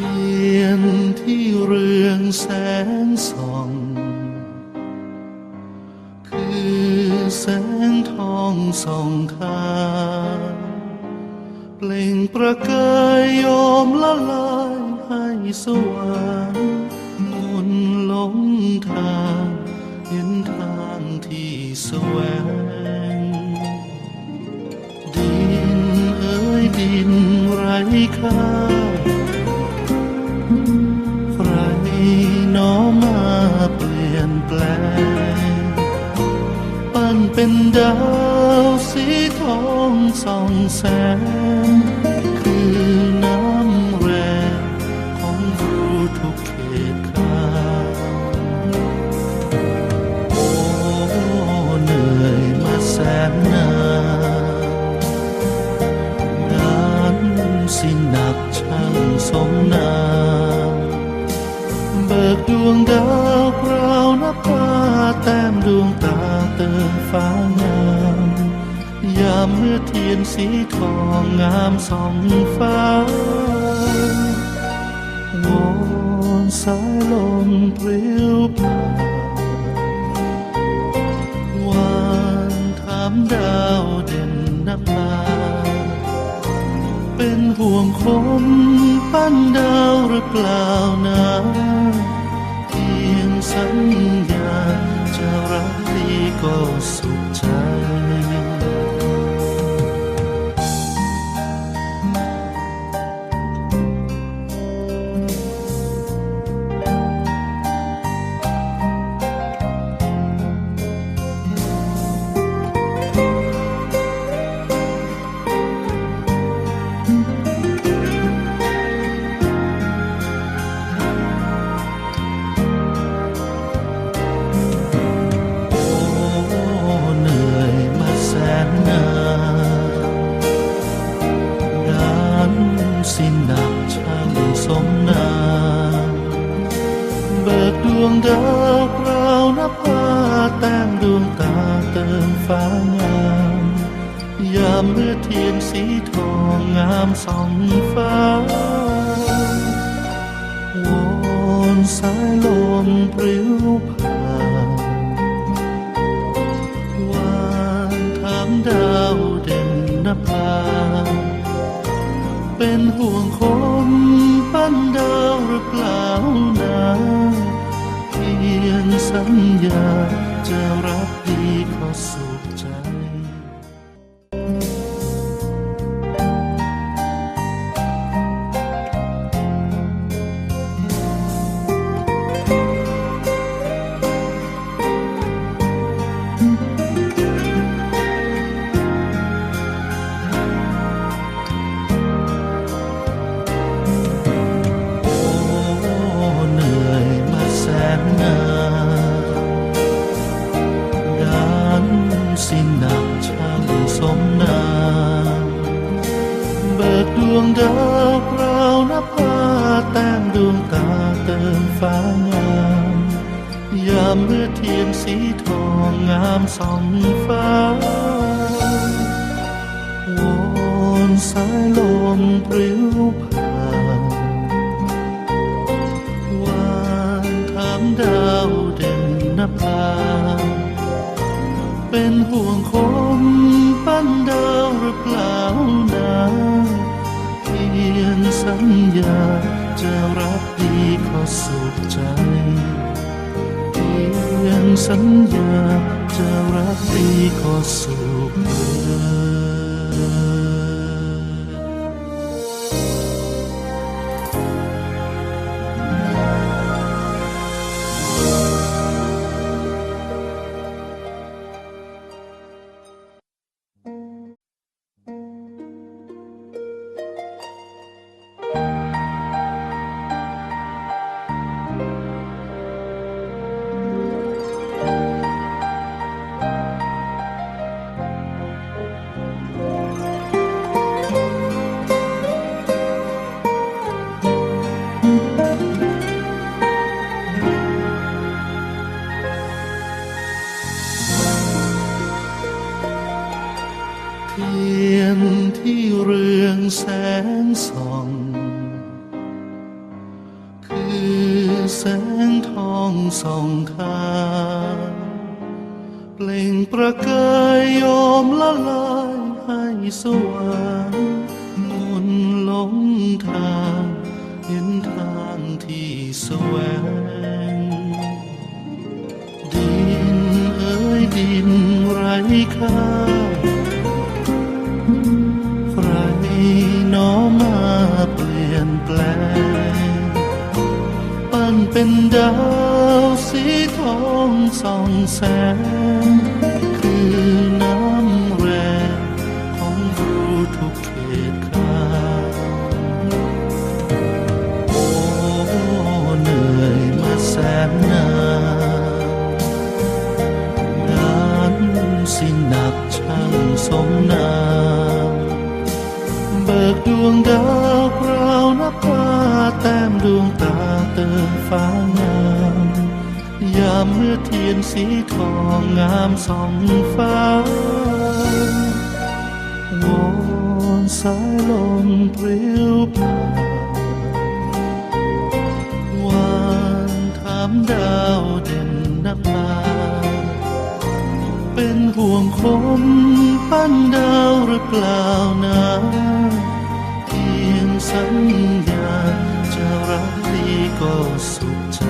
ทียนที่เรืองแสงส่อง คือแสงทองส่องทางเปล่งประกายโยมละลายให้สว่างคนหลงทางเห็นทางที่แสวง ดินเอ้ยดินไร้ค่า เป็นดาวสีทองส่องแสงคือน้ำแรงของรูทุกเขตขาโอ้เหนื่อยมาแสนนานงานสิหนักช่างสมนามเบิกดวงดาว เติมฟ้างามยามเมื่อเทียนสีทองงามสองฟ้าวอนสายลมปลิวผ่านวานถามดาวเด่นนับตาเป็นห่วงคนปั้นดาวหรือเปล่านะ ดีามเมื่อเทียนสีทองงามสองฟ้าวอนสายลมปลิวผ่านวานถามดาวเด่นนภาเป็นห่วงคนปั้นดาวหรือเปล่านะเพียงสัญญาจะรักดีขอสุขใจ ฟ้างามยามเมื่อเทียนสีทองงามส่องฟ้าวอนสายลมปลิวผ่านวานถามดาวเด่นนภาเป็นห่วงคน สุขใจเพียงสัญญาจะรักดีขอสุข ทียนที่เรืองแสงส่อง คือแสงทองส่องทางเปล่งประกายยอมละลายให้สว่างมนหลงทางเห็นทางที่สวง ดินเอ้ยดินไร้ค่า แปลง ปั้นเป็นดาวสีทองส่องแสง คือน้ำแรงของรูทุก แต้มดวงตาเติมฟ้างาม ยามเมื่อเทียนสีทองงามสองฟ้าวอนสายลมปลิวผ่านวานถามดาวเด่นนักมาเป็นห่วงคนปั้นดาวหรือเปล่านะเพียงสัญญ ก็สุขใจ